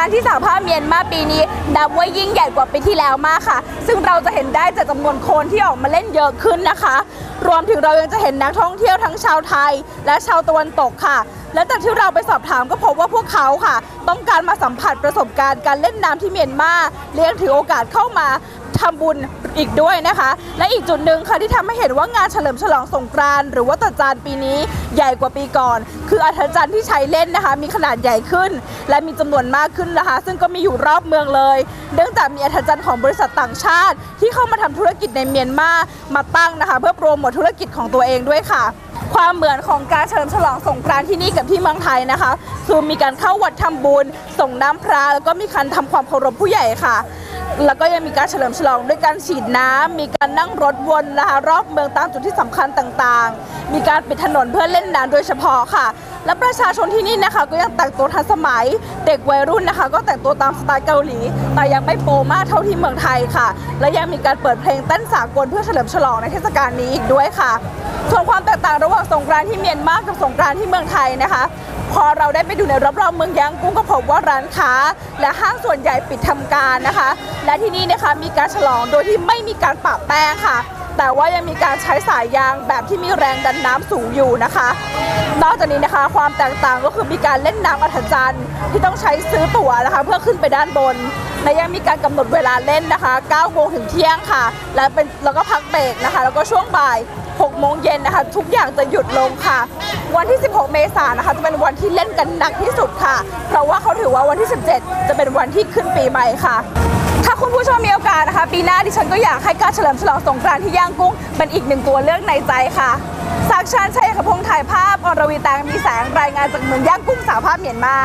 านที่สหภาพเมียนมาปีนี้นับว่ายิ่งใหญ่กว่าปีที่แล้วมากค่ะ ซึ่งเราจะเห็นได้จากจำนวนคนที่ออกมาเล่นเยอะขึ้นนะคะ รวมถึงเรายังจะเห็นนักท่องเที่ยวทั้งชาวไทย และชาวตะวันตกค่ะ และจากที่เราไปสอบถามก็พบว่าพวกเขาค่ะ ต้องการมาสัมผัสประสบการณ์การเล่นน้ำที่เมียนมาเลี้ยงถือโอกาสเข้ามา ทำบุญอีกด้วยนะคะ และอีกจุดหนึ่งค่ะที่ทำให้เห็นว่างานเฉลิมฉลองสงกรานหรือว่าตรุษจานปีนี้ใหญ่กว่าปีก่อน คืออัฐจันทร์ที่ใช้เล่นนะคะ มีขนาดใหญ่ขึ้น และมีจำนวนมากขึ้นนะคะ ซึ่งก็มีอยู่รอบเมืองเลย เนื่องจากมีอัฐจันทร์ของบริษัทต่างชาติ ที่เข้ามาทำธุรกิจในเมียนมามาตั้งนะคะ เพื่อโปรโมทธุรกิจของตัวเองด้วยค่ะความเหมือนของการเฉลิมฉลองสงกรานต์ที่นี่กับที่เมืองไทยนะคะ คือมีการเข้าวัดทำบุญ ส่งน้ำพระแล้วก็มีการทำความเคารพผู้ใหญ่ค่ะ แล้วก็ยังมีการเฉลิมฉลองด้วยการฉีดน้ำมีการนั่งรถวนนะคะรอบเมืองตามจุดที่สำคัญต่างๆ มีการปิดถนนเพื่อเล่นน้ำโดยเฉพาะค่ะ และประชาชนที่นี่นะคะก็ยังแต่งตัวทันสมัย เด็กวัยรุ่นนะคะ ก็แต่งตัวตามสไตล์เกาหลี แต่ยังไม่โปมากเท่าที่เมืองไทยค่ะ และยังมีการเปิดเพลงเต้นสากลเพื่อเฉลิมฉลองในเทศกาลนี้อีกด้วยค่ะส่วนความแตกต่างระหว่างสงกรานที่เมียนมากับสงกรานที่เมืองไทยนะคะ พอเราได้ไปดูในรอบๆเมืองยางกุ้งก็พบว่าร้านค้า และห้างส่วนใหญ่ปิดทำการนะคะ และที่นี่นะคะมีการฉลองโดยที่ไม่มีการปะแป้งค่ะ แต่ว่ายังมีการใช้สายยางแบบที่มีแรงดันน้ำสูงอยู่นะคะ นอกจากนี้นะคะความแตกต่างก็คือมีการเล่นน้ำอัศจรรย์ที่ต้องใช้ซื้อตั๋วนะคะ เพื่อขึ้นไปด้านบนและยังมีการกำหนดเวลาเล่นนะคะ9โมงถึงเที่ยงค่ะ และเป็นแล้วก็พักเบรกนะคะ แล้วก็ช่วงบ่าย 6 โมงเย็นนะคะ ทุกอย่างจะหยุดลงค่ะ วันที่ 16 เมษายนนะคะ จะเป็นวันที่เล่นกันหนักที่สุดค่ะ เพราะว่าเขาถือว่าวันที่ 17 จะเป็นวันที่ขึ้นปีใหม่ค่ะถ้าคุณผู้ชมมีโอกาสนะคะ ปีหน้าดิฉันก็อยากให้การเฉลิมฉลองสงกรานต์ที่ย่างกุ้ง เป็นอีกหนึ่งตัวเลือกในใจค่ะสักชันชัยขพงถ่ายภาพอรวีแตงมีแสงรายงานจากเมืองย่างกุ้งสาภาพเมียนมา